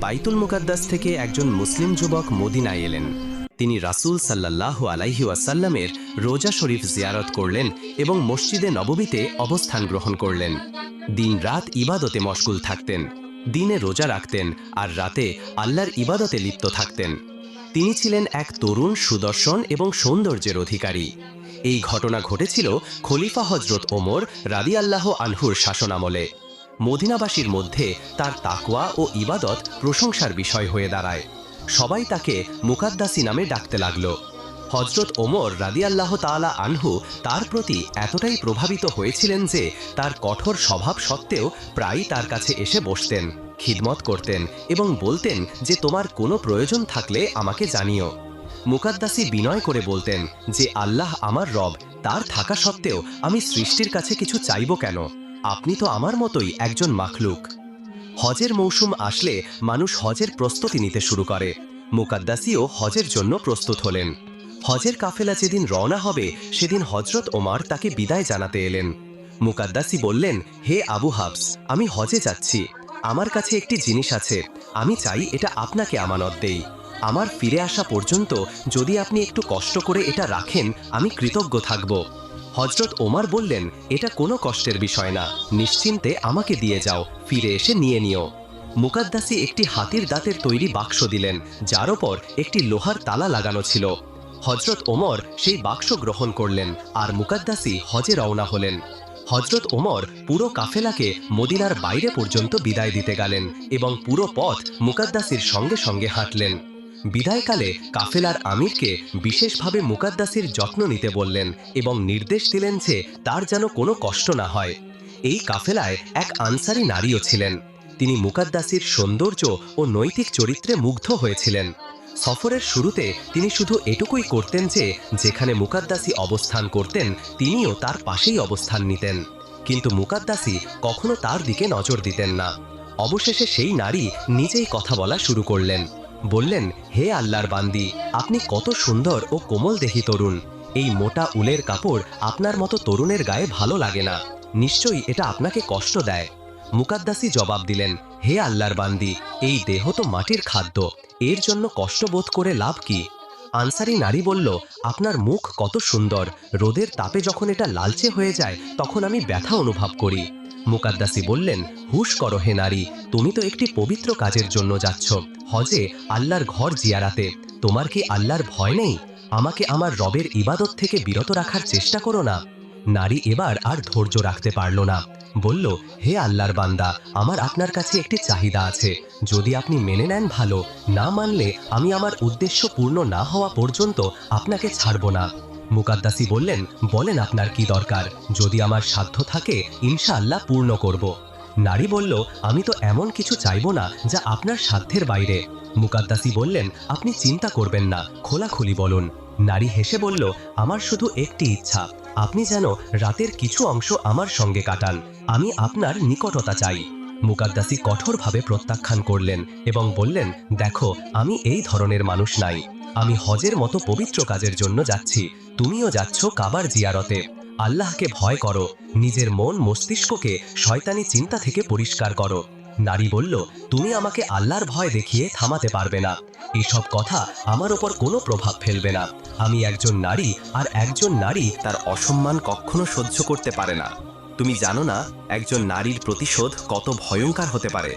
বাইতুল মুকাদ্দাস থেকে একজন মুসলিম যুবক মদিনায় এলেন। তিনি রাসূল সাল্লাল্লাহু আলাইহি ওয়াসাল্লামের রোজা শরীফ জিয়ারত করলেন এবং মসজিদে নববীতে অবস্থান গ্রহণ করলেন। দিন রাত ইবাদতে মশগুল থাকতেন, দিনে রোজা রাখতেন আর রাতে আল্লাহর ইবাদতে লিপ্ত থাকতেন। তিনি ছিলেন এক তরুণ সুদর্শন এবং সৌন্দর্যের অধিকারী। এই ঘটনা ঘটেছিল খলিফা হজরত ওমর রাদি আল্লাহ আনহুর শাসনামলে। মদিনাবাসীর মধ্যে তার তাকওয়া ও ইবাদত প্রশংসার বিষয় হয়ে দাঁড়ায়। সবাই তাকে মুকাদ্দাসি নামে ডাকতে লাগল। হজরত ওমর রাদি আল্লাহ তালা আনহু তার প্রতি এতটাই প্রভাবিত হয়েছিলেন যে তার কঠোর স্বভাব সত্ত্বেও প্রায়ই তার কাছে এসে বসতেন, খিদমত করতেন এবং বলতেন যে, তোমার কোনো প্রয়োজন থাকলে আমাকে জানিও। মুকাদ্দাসি বিনয় করে বলতেন যে, আল্লাহ আমার রব, তার থাকা সত্ত্বেও আমি সৃষ্টির কাছে কিছু চাইব কেন? আপনি তো আমার মতোই একজন মাখলুক। হজের মৌসুম আসলে মানুষ হজের প্রস্তুতি নিতে শুরু করে। মুকাদ্দাসিও হজের জন্য প্রস্তুত হলেন। হজের কাফেলা যেদিন রওনা হবে, সেদিন হজরত ওমার তাকে বিদায় জানাতে এলেন। মুকাদ্দাসি বললেন, হে আবু হাবস, আমি হজে যাচ্ছি। আমার কাছে একটি জিনিস আছে। আমি চাই এটা আপনাকে আমানত দেই। আমার ফিরে আসা পর্যন্ত যদি আপনি একটু কষ্ট করে এটা রাখেন, আমি কৃতজ্ঞ থাকব। হজরত ওমার বললেন, এটা কোনো কষ্টের বিষয় না। নিশ্চিন্তে আমাকে দিয়ে যাও, ফিরে এসে নিয়ে নিও। মুকাদ্দাসি একটি হাতির দাঁতের তৈরি বাক্স দিলেন, যার ওপর একটি লোহার তালা লাগানো ছিল। হজরত ওমর সেই বাক্স গ্রহণ করলেন, আর মুকাদ্দাসি হজে রওনা হলেন। হজরত ওমর পুরো কাফেলাকে মদিনার বাইরে পর্যন্ত বিদায় দিতে গেলেন এবং পুরো পথ মুকাদ্দাসির সঙ্গে সঙ্গে হাঁটলেন। বিদায়কালে কাফেলার আমিরকে বিশেষভাবে মুকাদ্দাসির যত্ন নিতে বললেন এবং নির্দেশ দিলেন যে তার যেন কোনো কষ্ট না হয়। এই কাফেলায় এক আনসারি নারীও ছিলেন। তিনি মুকাদ্দাসির সৌন্দর্য ও নৈতিক চরিত্রে মুগ্ধ হয়েছিলেন। সফরের শুরুতে তিনি শুধু এটুকুই করতেন যে যেখানে মুকাদ্দাসি অবস্থান করতেন, তিনিও তার পাশেই অবস্থান নিতেন। কিন্তু মুকাদ্দাসি কখনো তার দিকে নজর দিতেন না। অবশেষে সেই নারী নিজেই কথা বলা শুরু করলেন। বললেন, হে আল্লাহর বান্দি, আপনি কত সুন্দর ও কোমল দেহি তরুণ। এই মোটা উলের কাপড় আপনার মতো তরুণের গায়ে ভালো লাগে না। নিশ্চয়ই এটা আপনাকে কষ্ট দেয়। মুকাদ্দাসি জবাব দিলেন, হে আল্লাহর বান্দি, এই দেহ তো মাটির খাদ্য, এর জন্য কষ্ট বোধ করে লাভ কি? আনসারি নারী বলল, আপনার মুখ কত সুন্দর, রোদের তাপে যখন এটা লালচে হয়ে যায়, তখন আমি ব্যথা অনুভব করি। মুকাদ্দাসি বললেন, হুশ করো হে নারী, তুমি তো একটি পবিত্র কাজের জন্য যাচ্ছ। হজে আল্লাহর ঘর জিয়ারাতে। তোমার কি আল্লাহর ভয় নেই? আমাকে আমার রবের ইবাদত থেকে বিরত রাখার চেষ্টা করো না। নারী এবার আর ধৈর্য রাখতে পারল না। বলল, হে আল্লাহর বান্দা, আমার আপনার কাছে একটি চাহিদা আছে। যদি আপনি মেনে নেন ভালো, না মানলে আমি আমার উদ্দেশ্য পূর্ণ না হওয়া পর্যন্ত আপনাকে ছাড়ব না। মুকাদ্দাসি বললেন, বলেন আপনার কি দরকার? যদি আমার সাধ্য থাকে, ইনশাআল্লাহ পূর্ণ করব। নারী বলল, আমি তো এমন কিছু চাইব না যা আপনার সাধ্যের বাইরে। মুকাদ্দাসি বললেন, আপনি চিন্তা করবেন না, খোলাখুলি বলুন। নারী হেসে বলল, আমার শুধু একটি ইচ্ছা, আপনি যেন রাতের কিছু অংশ আমার সঙ্গে কাটান, আমি আপনার নিকটতা চাই। মুকাদ্দাসি কঠোরভাবে প্রত্যাখ্যান করলেন এবং বললেন, দেখো, আমি এই ধরনের মানুষ নাই। আমি হজের মতো পবিত্র কাজের জন্য যাচ্ছি। তুমিও যাচ্ছ কাবার জিয়ারতে। আল্লাহকে ভয় করো। নিজের মন মস্তিষ্ককে শয়তানি চিন্তা থেকে পরিষ্কার করো। নারী বলল, তুমি আমাকে আল্লাহর ভয় দেখিয়ে থামাতে পারবে না। এসব কথা আমার ওপর কোনো প্রভাব ফেলবে না। আমি একজন নারী আর একজন নারী তার অসম্মান কখনো সহ্য করতে পারে না। তুমি জানো না, একজন নারীর প্রতিশোধ কত ভয়ঙ্কর হতে পারে।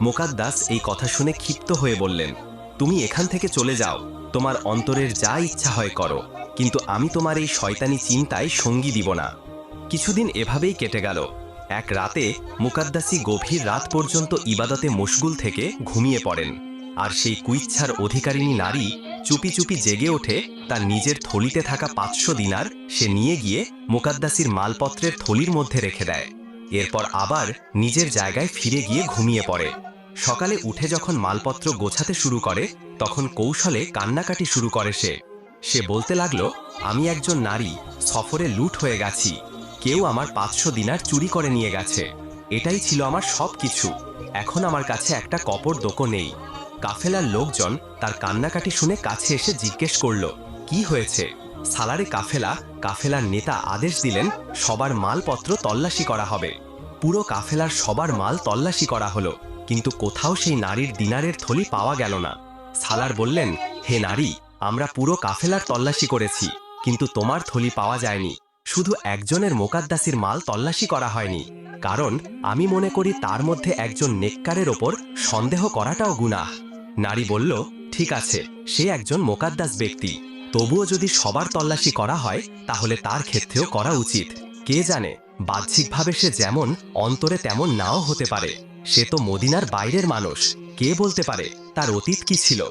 মোকাদ্দাস এই কথা শুনে ক্ষিপ্ত হয়ে বললেন তুমি এখান থেকে চলে যাও। তোমার অন্তরের যা ইচ্ছা হয় করো। কিন্তু আমি তোমার এই শয়তানি চিন্তায় সঙ্গী দিব না। কিছুদিন এভাবেই কেটে গেল। এক রাতে মুকাদ্দাসি গভীর রাত পর্যন্ত ইবাদতে মশগুল থেকে ঘুমিয়ে পড়েন। আর সেই কুইচ্ছার অধিকারিণী নারী চুপি চুপি জেগে ওঠে তার নিজের থলিতে থাকা পাঁচশো দিনার সে নিয়ে গিয়ে মুকাদ্দাসির মালপত্রের থলির মধ্যে রেখে দেয়। এরপর আবার নিজের জায়গায় ফিরে গিয়ে ঘুমিয়ে পড়ে। সকালে উঠে যখন মালপত্র গোছাতে শুরু করে, তখন কৌশলে কান্নাকাটি শুরু করে সে। সে বলতে লাগল, আমি একজন নারী, সফরে লুট হয়ে গেছি। কেউ আমার পাঁচশো দিনার চুরি করে নিয়ে গেছে। এটাই ছিল আমার সব কিছু এখন আমার কাছে একটা কপর দোকো নেই। কাফেলার লোকজন তার কান্নাকাটি শুনে কাছে এসে জিজ্ঞেস করল, কি হয়েছে? সালারে কাফেলা, কাফেলার নেতা আদেশ দিলেন সবার মালপত্র তল্লাশি করা হবে। পুরো কাফেলার সবার মাল তল্লাশি করা হলো। কিন্তু কোথাও সেই নারীর দিনারের থলি পাওয়া গেল না। সালার বললেন, হে নারী, আমরা পুরো কাফেলার তল্লাশি করেছি, কিন্তু তোমার থলি পাওয়া যায়নি। শুধু একজনের মোকাদ্দাসির মাল তল্লাশি করা হয়নি। কারণ আমি মনে করি তার মধ্যে একজন নেককারের ওপর সন্দেহ করাটাও গুনাহ। নারী বলল, ঠিক আছে, সে একজন মোকাদ্দাস ব্যক্তি। তবুও যদি সবার তল্লাশি করা হয়, তাহলে তার ক্ষেত্রেও করা উচিত। কে জানে, বাহ্যিকভাবে সে যেমন, অন্তরে তেমন নাও হতে পারে। সে তো মদিনার বাইরের মানুষ। কে বলতে পারে? তার অতীত কি ছিল?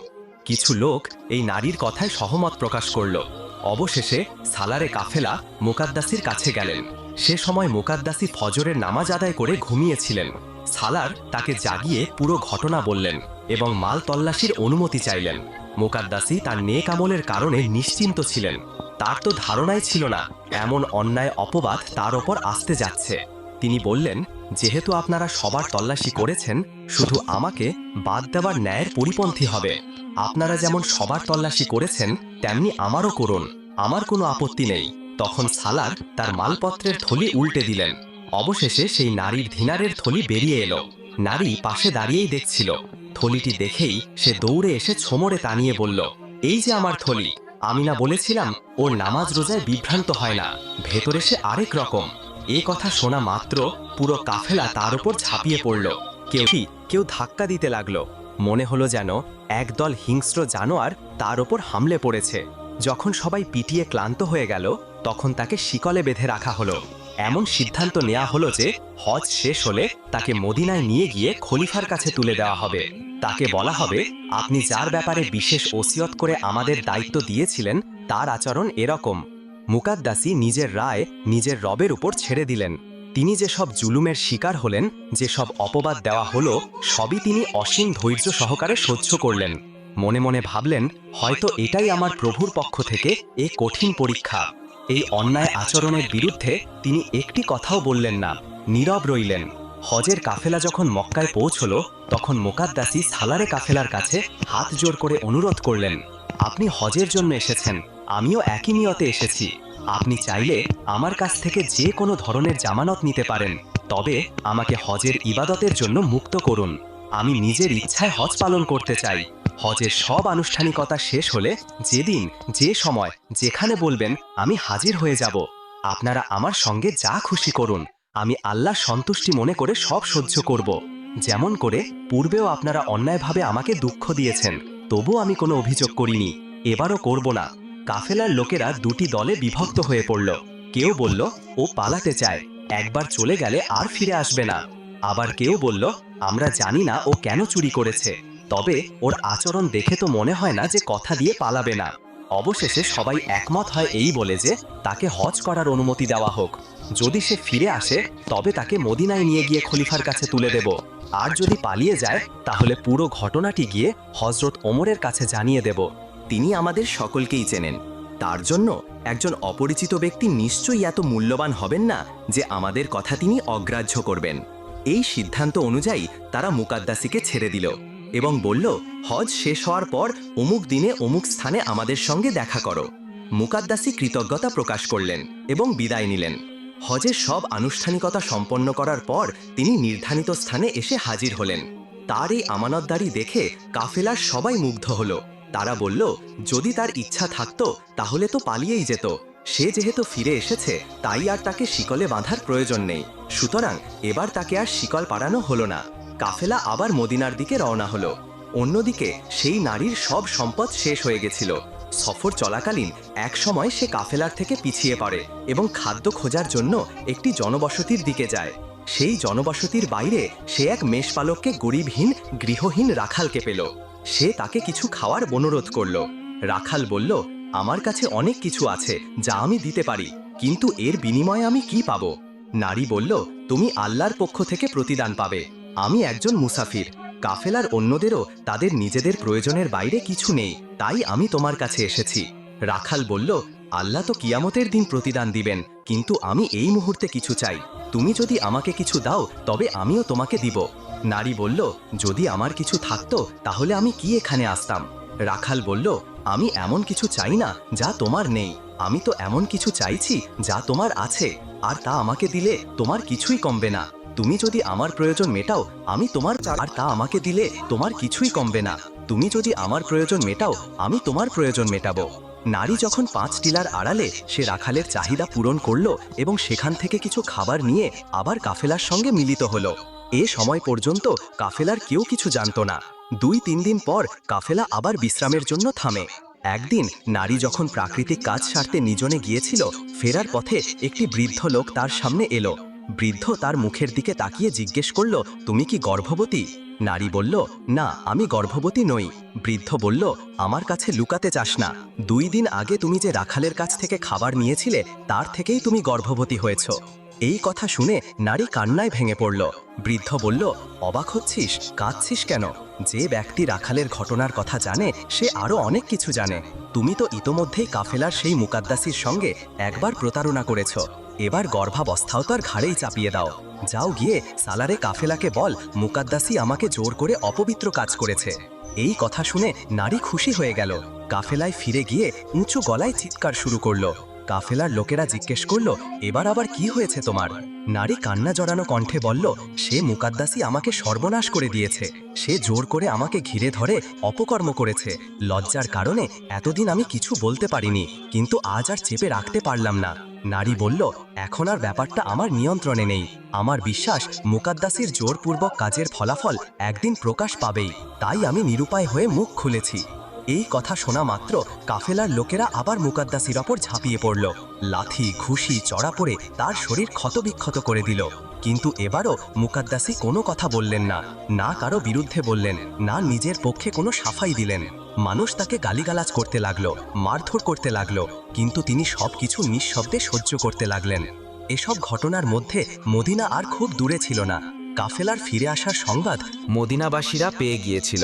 কিছু লোক এই নারীর কথায় সহমত প্রকাশ করল। অবশেষে সালারে কাফেলা মোকাদ্দাসির কাছে গেলেন। সে সময় মোকাদ্দাসি ফজরের নামাজ আদায় করে ঘুমিয়েছিলেন। সালার তাকে জাগিয়ে পুরো ঘটনা বললেন এবং মাল তল্লাশির অনুমতি চাইলেন। মোকাদ্দাসি তার নেক আমলের কারণে নিশ্চিন্ত ছিলেন। তার তো ধারণাই ছিল না, এমন অন্যায় অপবাদ তার ওপর আসতে যাচ্ছে। তিনি বললেন, যেহেতু আপনারা সবার তল্লাশি করেছেন, শুধু আমাকে বাদ দেওয়ার ন্যায়ের পরিপন্থী হবে। আপনারা যেমন সবার তল্লাশি করেছেন, তেমনি আমারও করুন। আমার কোনো আপত্তি নেই। তখন সালার তার মালপত্রের থলি উল্টে দিলেন। অবশেষে সেই নারীর ধিনারের থলি বেরিয়ে এলো। নারী পাশে দাঁড়িয়েই দেখছিল। থলিটি দেখেই সে দৌড়ে এসে ছোমরে টানিয়ে বলল, এই যে আমার থলি, আমি না বলেছিলাম ওর নামাজ রোজায় বিভ্রান্ত হয় না। ভেতরে সে আরেক রকম। এ কথা শোনা মাত্র পুরো কাফেলা তার উপর ঝাঁপিয়ে পড়ল। কেউ কেউ ধাক্কা দিতে লাগল। মনে হলো যেন একদল হিংস্র জানোয়ার তার ওপর হামলে পড়েছে। যখন সবাই পিটিয়ে ক্লান্ত হয়ে গেল, তখন তাকে শিকলে বেঁধে রাখা হলো। এমন সিদ্ধান্ত নেওয়া হলো যে হজ শেষ হলে তাকে মদিনায় নিয়ে গিয়ে খলিফার কাছে তুলে দেওয়া হবে। তাকে বলা হবে, আপনি যার ব্যাপারে বিশেষ ওসিয়ত করে আমাদের দায়িত্ব দিয়েছিলেন, তার আচরণ এরকম। মুকাদ্দাসি নিজের রায় নিজের রবের উপর ছেড়ে দিলেন। তিনি যেসব জুলুমের শিকার হলেন, যেসব অপবাদ দেওয়া হলো, সবই তিনি অসীম ধৈর্য সহকারে সহ্য করলেন। মনে মনে ভাবলেন, হয়তো এটাই আমার প্রভুর পক্ষ থেকে এ কঠিন পরীক্ষা। এই অন্যায় আচরণের বিরুদ্ধে তিনি একটি কথাও বললেন না, নীরব রইলেন। হজের কাফেলা যখন মক্কায় পৌঁছল, তখন মোকাদ্দাসি সালারে কাফেলার কাছে হাত জোর করে অনুরোধ করলেন, আপনি হজের জন্য এসেছেন আমিও একই নিয়তে এসেছি। আপনি চাইলে আমার কাছ থেকে যে কোনো ধরনের জামানত নিতে পারেন। তবে আমাকে হজের ইবাদতের জন্য মুক্ত করুন। আমি নিজের ইচ্ছায় হজ পালন করতে চাই। হজের সব আনুষ্ঠানিকতা শেষ হলে যেদিন, যে সময়, যেখানে বলবেন, আমি হাজির হয়ে যাব। আপনারা আমার সঙ্গে যা খুশি করুন। আমি আল্লাহ সন্তুষ্টি মনে করে সব সহ্য করব। যেমন করে পূর্বেও আপনারা অন্যায়ভাবে আমাকে দুঃখ দিয়েছেন তবু আমি কোনো অভিযোগ করিনি। এবারও করব না। কাফেলার লোকেরা দুটি দলে বিভক্ত হয়ে পড়ল। কেউ বলল, ও পালাতে চায়। একবার চলে গেলে আর ফিরে আসবে না। আবার কেউ বলল, আমরা জানি না ও কেন চুরি করেছে। তবে ওর আচরণ দেখে তো মনে হয় না যে কথা দিয়ে পালাবে না। অবশেষে সবাই একমত হয় এই বলে যে, তাকে হজ করার অনুমতি দেওয়া হোক। যদি সে ফিরে আসে, তবে তাকে মদিনায় নিয়ে গিয়ে খলিফার কাছে তুলে দেব। আর যদি পালিয়ে যায়, তাহলে পুরো ঘটনাটি গিয়ে হজরত ওমরের কাছে জানিয়ে দেব। তিনি আমাদের সকলকেই চেনেন। তার জন্য একজন অপরিচিত ব্যক্তি নিশ্চয়ই এত মূল্যবান হবেন না যে আমাদের কথা তিনি অগ্রাহ্য করবেন। এই সিদ্ধান্ত অনুযায়ী তারা মুকাদ্দাসিকে ছেড়ে দিল এবং বলল, হজ শেষ হওয়ার পর অমুক দিনে অমুক স্থানে আমাদের সঙ্গে দেখা করো। মুকাদ্দাসি কৃতজ্ঞতা প্রকাশ করলেন এবং বিদায় নিলেন। হজের সব আনুষ্ঠানিকতা সম্পন্ন করার পর তিনি নির্ধারিত স্থানে এসে হাজির হলেন। তার এই আমানতদারি দেখে কাফেলার সবাই মুগ্ধ হলো। তারা বলল, যদি তার ইচ্ছা থাকতো, তাহলে তো পালিয়েই যেত। সে যেহেতু ফিরে এসেছে, তাই আর তাকে শিকলে বাঁধার প্রয়োজন নেই। সুতরাং এবার তাকে আর শিকল পাড়ানো হলো না। কাফেলা আবার মদিনার দিকে রওনা হলো। অন্যদিকে সেই নারীর সব সম্পদ শেষ হয়ে গেছিল। সফর চলাকালীন এক সময় সে কাফেলার থেকে পিছিয়ে পড়ে এবং খাদ্য খোঁজার জন্য একটি জনবসতির দিকে যায়। সেই জনবসতির বাইরে সে এক মেষপালককে গরিবহীন, গৃহহীন রাখালকে পেল। সে তাকে কিছু খাওয়ার অনুরোধ করল। রাখাল বলল, আমার কাছে অনেক কিছু আছে, যা আমি দিতে পারি, কিন্তু এর বিনিময়ে আমি কি পাব? নারী বলল, তুমি আল্লাহর পক্ষ থেকে প্রতিদান পাবে। আমি একজন মুসাফির। কাফেলার অন্যদেরও তাদের নিজেদের প্রয়োজনের বাইরে কিছু নেই, তাই আমি তোমার কাছে এসেছি। রাখাল বলল আল্লাহ তো কিয়ামতের দিন প্রতিদান দিবেন, কিন্তু আমি এই মুহূর্তে কিছু চাই। তুমি যদি আমাকে কিছু দাও, তবে আমিও তোমাকে দিব। নারী বলল, যদি আমার কিছু থাকতো, তাহলে আমি কি এখানে আসতাম? রাখাল বলল, আমি এমন কিছু চাই না, যা তোমার নেই। আমি তো এমন কিছু চাইছি, যা তোমার আছে। আর তা আমাকে দিলে তোমার কিছুই কমবে না। তুমি যদি আমার প্রয়োজন মেটাও, আমি তোমার আর তা আমাকে দিলে তোমার কিছুই কমবে না। তুমি যদি আমার প্রয়োজন মেটাও, আমি তোমার প্রয়োজন মেটাবো। নারী যখন পাঁচ টিলার আড়ালে, সে রাখালের চাহিদা পূরণ করল এবং সেখান থেকে কিছু খাবার নিয়ে আবার কাফেলার সঙ্গে মিলিত হলো। এ সময় পর্যন্ত কাফেলার কেউ কিছু জানতো না। দুই তিন দিন পর কাফেলা আবার বিশ্রামের জন্য থামে। একদিন নারী যখন প্রাকৃতিক কাজ সারতে নিজনে গিয়েছিল, ফেরার পথে একটি বৃদ্ধ লোক তার সামনে এলো। বৃদ্ধ তার মুখের দিকে তাকিয়ে জিজ্ঞেস করল, তুমি কি গর্ভবতী? নারী বলল, না, আমি গর্ভবতী নই। বৃদ্ধ বলল, আমার কাছে লুকাতে চাস না। দুই দিন আগে তুমি যে রাখালের কাছ থেকে খাবার নিয়েছিলে, তার থেকেই তুমি গর্ভবতী হয়েছ। এই কথা শুনে নারী কান্নায় ভেঙে পড়ল। বৃদ্ধ বলল, অবাক হচ্ছিস? কাঁদছিস কেন? যে ব্যক্তি রাখালের ঘটনার কথা জানে, সে আরও অনেক কিছু জানে। তুমি তো ইতোমধ্যেই কাফেলার সেই মুকাদ্দাসির সঙ্গে একবার প্রতারণা করেছ। এবার গর্ভাবস্থাও তার ঘাড়েই চাপিয়ে দাও। যাও গিয়ে সালারে কাফেলাকে বল, মুকাদ্দাসি আমাকে জোর করে অপবিত্র কাজ করেছে। এই কথা শুনে নারী খুশি হয়ে গেল। কাফেলায় ফিরে গিয়ে উঁচু গলায় চিৎকার শুরু করল। কাফেলার লোকেরা জিজ্ঞেস করল, এবার আবার কি হয়েছে তোমার? নারী কান্না জড়ানো কণ্ঠে বলল, সে মুকাদ্দাসি আমাকে সর্বনাশ করে দিয়েছে। সে জোর করে আমাকে ঘিরে ধরে, অপকর্ম করেছে। লজ্জার কারণে এতদিন আমি কিছু বলতে পারিনি, কিন্তু আজ আর চেপে রাখতে পারলাম না। নারী বলল, এখন আর ব্যাপারটা আমার নিয়ন্ত্রণে নেই। আমার বিশ্বাস, মুকাদ্দাসির জোরপূর্বক কাজের ফলাফল একদিন প্রকাশ পাবেই। তাই আমি নিরুপায় হয়ে মুখ খুলেছি। এই কথা শোনা মাত্র কাফেলার লোকেরা আবার মুকাদ্দাসির ওপর ঝাঁপিয়ে পড়ল। লাথি, ঘুষি, চড়া পড়ে তার শরীর ক্ষতবিক্ষত করে দিল। কিন্তু এবারও মুকাদ্দাসি কোনো কথা বললেন না না কারও বিরুদ্ধে বললেন, না নিজের পক্ষে কোনো সাফাই দিলেন। মানুষ তাকে গালিগালাজ করতে লাগল, মারধর করতে লাগল, কিন্তু তিনি সব কিছু নিঃশব্দে সহ্য করতে লাগলেন। এসব ঘটনার মধ্যে মদিনা আর খুব দূরে ছিল না। কাফেলার ফিরে আসার সংবাদ মদিনাবাসীরা পেয়ে গিয়েছিল।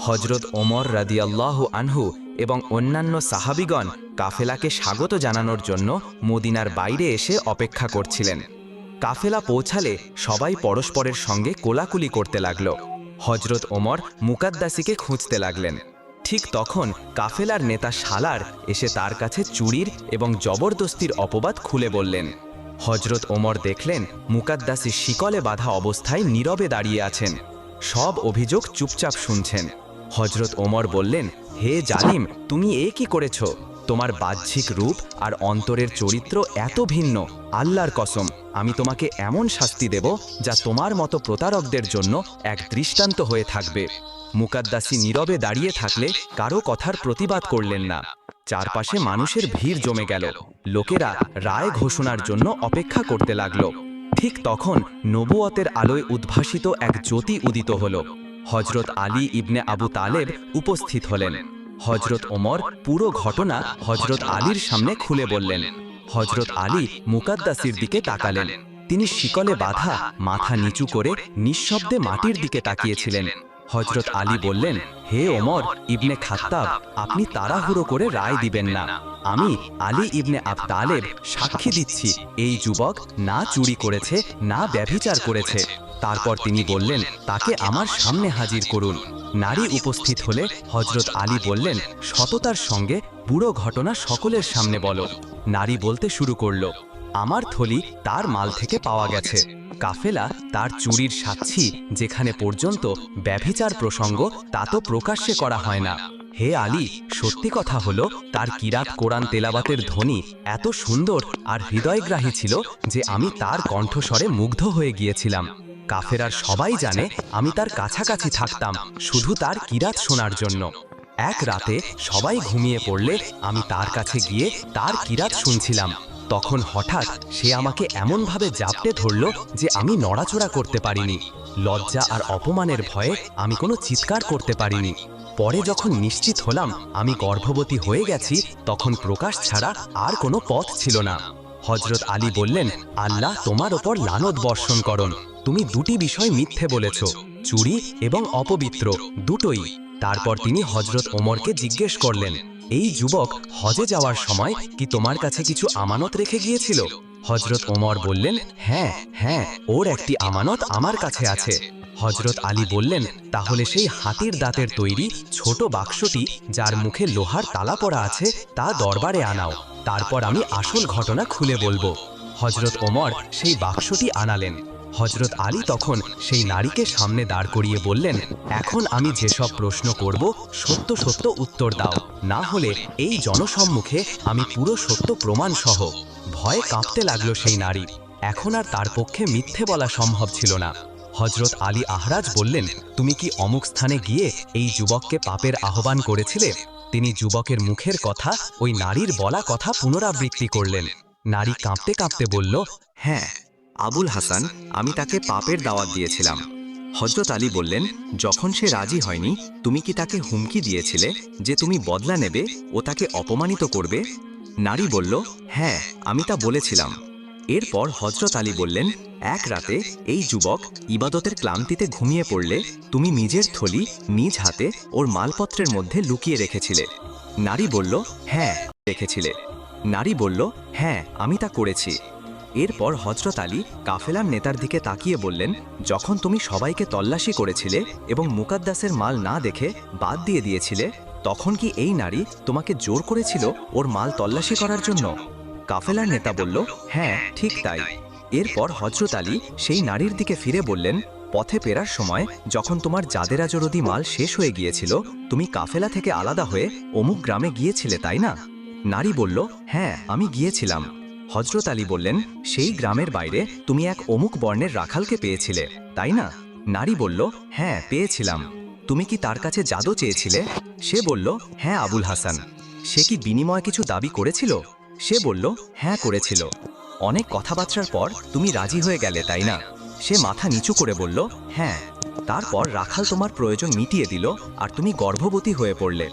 হজরত ওমর রাদিয়াল্লাহু আনহু এবং অন্যান্য সাহাবিগণ কাফেলাকে স্বাগত জানানোর জন্য মদিনার বাইরে এসে অপেক্ষা করছিলেন। কাফেলা পৌঁছালে সবাই পরস্পরের সঙ্গে কোলাকুলি করতে লাগল। হজরত ওমর মুকাদ্দাসিকে খুঁজতে লাগলেন। ঠিক তখন কাফেলার নেতা সালার এসে তার কাছে চুরির এবং জবরদস্তির অপবাদ খুলে বললেন। হজরত ওমর দেখলেন মুকাদ্দাসি শিকলে বাধা অবস্থায় নীরবে দাঁড়িয়ে আছেন। সব অভিযোগ চুপচাপ শুনছেন। হজরত ওমর বললেন, হে জালিম, তুমি এ কি করেছ? তোমার বাহ্যিক রূপ আর অন্তরের চরিত্র এত ভিন্ন। আল্লাহর কসম, আমি তোমাকে এমন শাস্তি দেব যা তোমার মতো প্রতারকদের জন্য এক দৃষ্টান্ত হয়ে থাকবে। মুকাদ্দাসি নীরবে দাঁড়িয়ে থাকলে কারও কথার প্রতিবাদ করলেন না। চারপাশে মানুষের ভিড় জমে গেল। লোকেরা রায় ঘোষণার জন্য অপেক্ষা করতে লাগল। ঠিক তখন নবুয়তের আলোয় উদ্ভাসিত এক জ্যোতি উদিত হল। হজরত আলী ইবনে আবু তালেব উপস্থিত হলেন। হজরত ওমর পুরো ঘটনা হজরত আলীর সামনে খুলে বললেন। হজরত আলী মুকাদ্দাসির দিকে তাকালেন। তিনি শিকলে বাঁধা, মাথা নিচু করে নিঃশব্দে মাটির দিকে তাকিয়েছিলেন। হজরত আলী বললেন, হে ওমর, ইবনে খাত্তাব, আপনি তাড়াহুড়ো করে রায় দিবেন না। আমি আলী ইবনে আব তালেব সাক্ষী দিচ্ছি। এই যুবক না চুরি করেছে, না ব্যভিচার করেছে। তারপর তিনি বললেন, তাকে আমার সামনে হাজির করুন। নারী উপস্থিত হলে হজরত আলী বললেন, সততার সঙ্গে পুরো ঘটনা সকলের সামনে বলো। নারী বলতে শুরু করল, আমার থলি তার মাল থেকে পাওয়া গেছে। কাফেলা তার চুরির সাক্ষী যেখানে পর্যন্ত ব্যভিচার প্রসঙ্গ তা তো প্রকাশ্যে করা হয় না। হে আলী, সত্যি কথা হলো, তার কিরাত কোরআন তেলাবাতের ধ্বনি এত সুন্দর আর হৃদয়গ্রাহী ছিল যে আমি তার কণ্ঠস্বরে মুগ্ধ হয়ে গিয়েছিলাম। কাফেরার সবাই জানে আমি তার কাছাকাছি থাকতাম, শুধু তার কিরাত শোনার জন্য। এক রাতে সবাই ঘুমিয়ে পড়লে আমি তার কাছে গিয়ে তার কিরাত শুনছিলাম। তখন হঠাৎ সে আমাকে এমনভাবে জাপটে ধরল যে আমি নড়াচড়া করতে পারিনি। লজ্জা আর অপমানের ভয়ে আমি কোনো চিৎকার করতে পারিনি। পরে যখন নিশ্চিত হলাম আমি গর্ভবতী হয়ে গেছি, তখন প্রকাশ ছাড়া আর কোনো পথ ছিল না। হজরত আলী বললেন, আল্লাহ তোমার ওপর লানত বর্ষণ করন। তুমি দুটি বিষয় মিথ্যে বলেছ, চুরি এবং অপবিত্র, দুটোই। তারপর তিনি হজরত ওমরকে জিজ্ঞেস করলেন, এই যুবক হজে যাওয়ার সময় কি তোমার কাছে কিছু আমানত রেখে গিয়েছিল? হজরত ওমর বললেন হ্যাঁ হ্যাঁ ওর একটি আমানত আমার কাছে আছে। হজরত আলী বললেন, তাহলে সেই হাতির দাঁতের তৈরি ছোট বাক্সটি যার মুখে লোহার তালা পড়া আছে তা দরবারে আনাও। তারপর আমি আসল ঘটনা খুলে বলব। হজরত ওমর সেই বাক্সটি আনালেন। হজরত আলী তখন সেই নারীকে সামনে দাঁড় করিয়ে বললেন, এখন আমি যেসব প্রশ্ন করব, সত্য সত্য উত্তর দাও। না হলে এই জনসম্মুখে আমি পুরো সত্য প্রমাণ সহ ভয়ে কাঁপতে লাগল সেই নারী। এখন আর তার পক্ষে মিথ্যে বলা সম্ভব ছিল না। হজরত আলী আহরাজ বললেন, তুমি কি অমুক স্থানে গিয়ে এই যুবককে পাপের আহ্বান করেছিলে? তিনি যুবকের মুখের কথা, ওই নারীর বলা কথা পুনরাবৃত্তি করলেন। নারী কাঁপতে কাঁপতে বলল হ্যাঁ আবুল হাসান, আমি তাকে পাপের দাওয়াত দিয়েছিলাম। হজরত আলী বললেন, যখন সে রাজি হয়নি, তুমি কি তাকে হুমকি দিয়েছিলে যে তুমি বদলা নেবে ও তাকে অপমানিত করবে? নারী বলল হ্যাঁ আমি তা বলেছিলাম। এরপর হজরত আলী বললেন, এক রাতে এই যুবক ইবাদতের ক্লান্তিতে ঘুমিয়ে পড়লে তুমি নিজের থলি নিজ হাতে ওর মালপত্রের মধ্যে লুকিয়ে রেখেছিলে। নারী বলল হ্যাঁ রেখেছিলে। নারী বলল হ্যাঁ আমি তা করেছি। এরপর হজরত আলী কাফেলার নেতার দিকে তাকিয়ে বললেন, যখন তুমি সবাইকে তল্লাশি করেছিলে এবং মুকাদ্দাসের মাল না দেখে বাদ দিয়ে দিয়েছিলে, তখন কি এই নারী তোমাকে জোর করেছিল ওর মাল তল্লাশি করার জন্য? কাফেলার নেতা বলল হ্যাঁ ঠিক তাই। এরপর হজরত আলী সেই নারীর দিকে ফিরে বললেন, পথে ফেরার সময় যখন তোমার জাদেরা জরদি মাল শেষ হয়ে গিয়েছিল, তুমি কাফেলা থেকে আলাদা হয়ে অমুক গ্রামে গিয়েছিলে, তাই না? নারী বলল হ্যাঁ আমি গিয়েছিলাম। হজরত আলী বললেন, সেই গ্রামের বাইরে তুমি এক অমুক বর্ণের রাখালকে পেয়েছিলে, তাই না? নারী বলল হ্যাঁ পেয়েছিলাম। তুমি কি তার কাছে জাদু চেয়েছিলে? সে বলল হ্যাঁ আবুল হাসান। সে কি বিনিময় কিছু দাবি করেছিল? সে বলল হ্যাঁ করেছিল। অনেক কথাবার্তার পর তুমি রাজি হয়ে গেলে, তাই না? সে মাথা নিচু করে বলল হ্যাঁ। তারপর রাখাল তোমার প্রয়োজন মিটিয়ে দিল আর তুমি গর্ভবতী হয়ে পড়লে।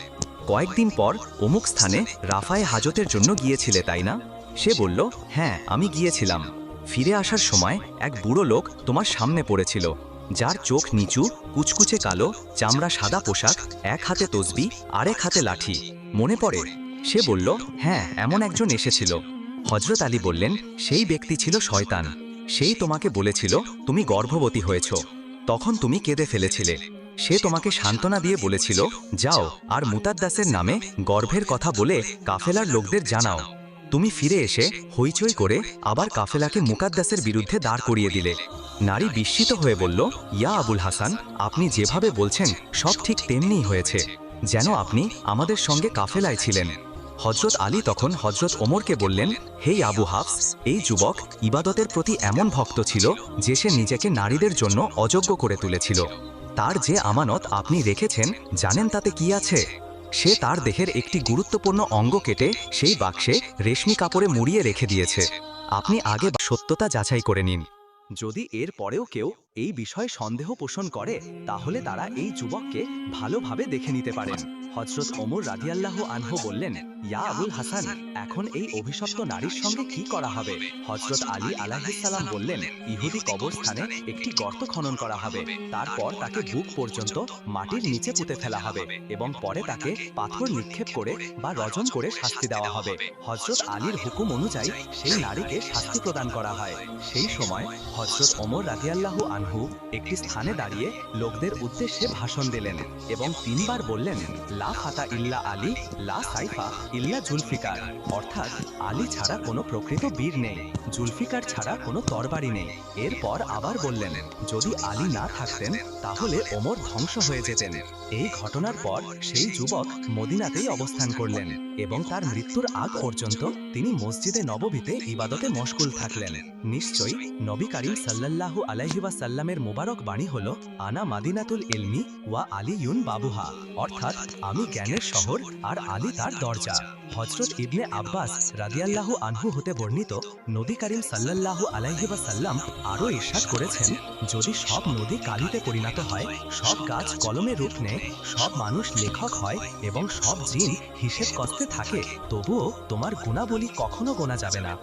কয়েকদিন পর অমুক স্থানে রাফায় হাজতের জন্য গিয়েছিলে, তাই না? সে বলল হ্যাঁ আমি গিয়েছিলাম। ফিরে আসার সময় এক বুড়ো লোক তোমার সামনে পড়েছিল। যার চোখ নিচু, কুচকুচে কালো, চামড়া সাদা পোশাক, এক হাতে তসবি, আরেক হাতে লাঠি। মনে পড়ে? সে বলল হ্যাঁ এমন একজন এসেছিল। হজরত আলী বললেন, সেই ব্যক্তি ছিল শয়তান। সেই তোমাকে বলেছিল, তুমি গর্ভবতী হয়েছ। তখন তুমি কেঁদে ফেলেছিলে। সে তোমাকে সান্ত্বনা দিয়ে বলেছিল, যাও, আর মুতাদ্দাসের নামে গর্ভের কথা বলে কাফেলার লোকদের জানাও। তুমি ফিরে এসে হইচই করে আবার কাফেলাকে মুকাদ্দাসের বিরুদ্ধে দাঁড় করিয়ে দিলে। নারী বিস্মিত হয়ে বলল, ইয়া আবুল হাসান, আপনি যেভাবে বলছেন, সব ঠিক তেমনিই হয়েছে। যেন আপনি আমাদের সঙ্গে কাফেলায় ছিলেন। হজরত আলী তখন হজরত ওমরকে বললেন, হেই আবু হাফস, এই যুবক ইবাদতের প্রতি এমন ভক্ত ছিল যে সে নিজেকে নারীদের জন্য অযোগ্য করে তুলেছিল। তার যে আমানত আপনি রেখেছেন, জানেন তাতে কি আছে? সে তার দেহের একটি গুরুত্বপূর্ণ অঙ্গ কেটে সেই বাক্সে রেশমি কাপড়ে মুড়িয়ে রেখে দিয়েছে। আপনি আগে সত্যতা যাচাই করে নিন। যদি এর পরেও কেউ এই বিষয়ে সন্দেহ পোষণ করে, তাহলে তারা এই যুবককে ভালোভাবে দেখে নিতে পারেন। হজরত ওমর রাদিয়াল্লাহু আনহু বললেন, ইয়া আবুল হাসান, এখন এই অভিশপ্ত নারীর সঙ্গে কি করা হবে? হজরত আলী আলাহিসাল্লাম বললেন, ইহুদি কবরস্থানে একটি গর্ত খনন করা হবে। তারপর তাকে বুক পর্যন্ত মাটির নিচে পুঁতে ফেলা হবে এবং পরে তাকে পাথর নিক্ষেপ করে বা রজন করে শাস্তি দেওয়া হবে। হজরত আলীর হুকুম অনুযায়ী, সেই নারীকে শাস্তি প্রদান করা হয়। সেই সময় হজরত ওমর রাদিয়াল্লাহু আনহু একটি স্থানে দাঁড়িয়ে লোকদের উদ্দেশ্যে ভাষণ দিলেন এবং তিনবার বললেন, লা ফাতা ইল্লা আলী, লা সাইফা ইল্লা জুলফিকার। অর্থাৎ আলী ছাড়া কোনো প্রকৃত বীর নেই, জুলফিকার ছাড়া কোনো তরবারি নেই। এরপর আবার বললেন, যদি আলী না থাকতেন, তাহলে ওমর ধ্বংস হয়ে যেতেন। এই ঘটনার পর সেই যুবক মদিনাতেই অবস্থান করলেন এবং তার মৃত্যুর আগ পর্যন্ত তিনি মসজিদে নববীতে ইবাদতে মশকুল থাকলেন। নিশ্চয়ই নবী করিম সাল্লাল্লাহু আলাইহিবা সাল্লামের মোবারক বাণী হল, আনা মাদিনাতুল ইলমি ওয়া আলী ইউন বাবুহা। অর্থাৎ, আমি জ্ঞানের শহর আর আলী তার দরজা। হজরত ইবনে আব্বাস রাদিয়াল্লাহু আনহু হতে বর্ণিত নবী করিম সাল্লাল্লাহু আলাইহি সাল্লাম আরও ইরশাদ করেছেন, যদি সব নদী কালিতে পরিণত হয়, সব গাছ কলমে রূপ নেয়, সব মানুষ লেখক হয় এবং সব জিন হিসেব কষ্টে থাকে, তবুও তোমার গুণাবলী কখনো গোনা যাবে না।